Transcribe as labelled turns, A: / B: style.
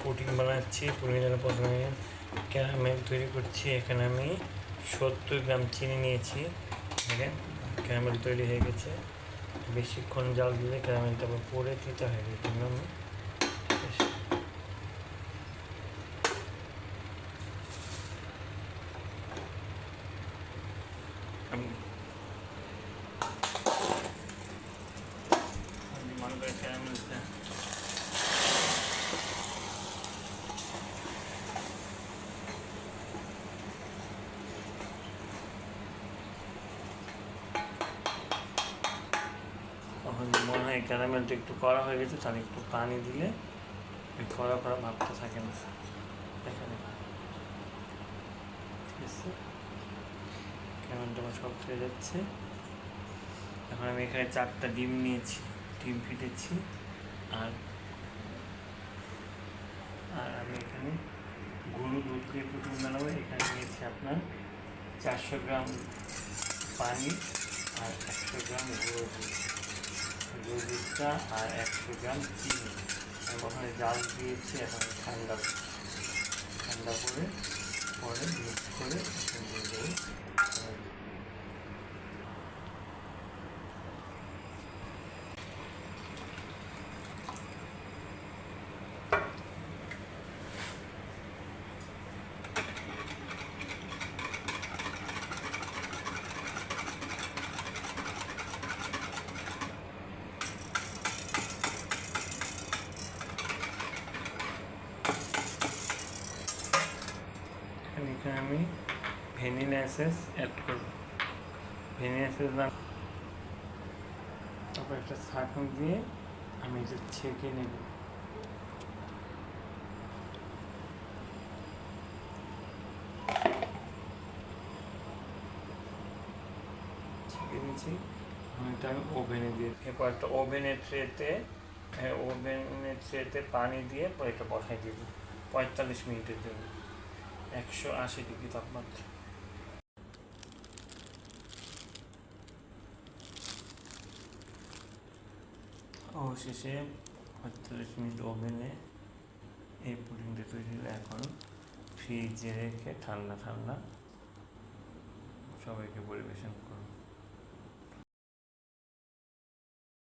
A: Pudding বানাচ্ছি পুডিংয়ের জন্য প্রথমে ক্যারামেল তৈরি করছি? এখানে আমি সত্তর গ্রাম চিনি নিয়েছি দেখেন ক্যারামেল তৈরি হয়ে গেছে। বেশিক্ষণ জাল দিলে ক্যারামেলটা আবার পরে দিতে হয় জন্য আমি আমি মনে করি ক্যারামেলটা তখন হয় ক্যারামেলটা একটু কড়া হয়ে গেছে তার একটু পানি দিলে ওই কড়া কড়া ভাবটা থাকে না এখানে ক্যারামেলটা আমার শক্ত হয়ে যাচ্ছে। এখন আমি এখানে চারটা ডিম নিয়েছি, ডিম ফেটেছি, আর আর আমি এখানে গরু দুধ দিয়ে পুতুল বানাবো। এখানে নিয়েছি আপনার চারশো গ্রাম পানি আর একশো গ্রাম গুঁড়ো দুধ। দুধটা আর একশো গ্রাম চিনি। ওখানে জাল দিয়েছি, এখন ঠান্ডা ঠান্ডা করে পরে মিক্স করে এখানে আমি ভ্যানিলা এসেস অ্যাড করব। ভ্যানিলা এসেস তারপর একটা ছাঁকন দিয়ে আমি এটা ছেঁকে নেব। ছেঁকে নিয়েছি। এটা আমি ওভেনে দিয়ে এরপর একটা ওভেনের ট্রেতে ওভেনের ট্রেতে পানি দিয়ে পরে এটা বসাই দিব পঁয়তাল্লিশ মিনিটের জন্য। একশো আশি ডিগ্রি তাপমাত্রা। অবশেষে পঁয়তাল্লিশ মিনিট ওভেনে এই পুডিংটা তৈরি হলো। এখন ফ্রিজে রেখে ঠান্ডা ঠান্ডা সবাইকে পরিবেশন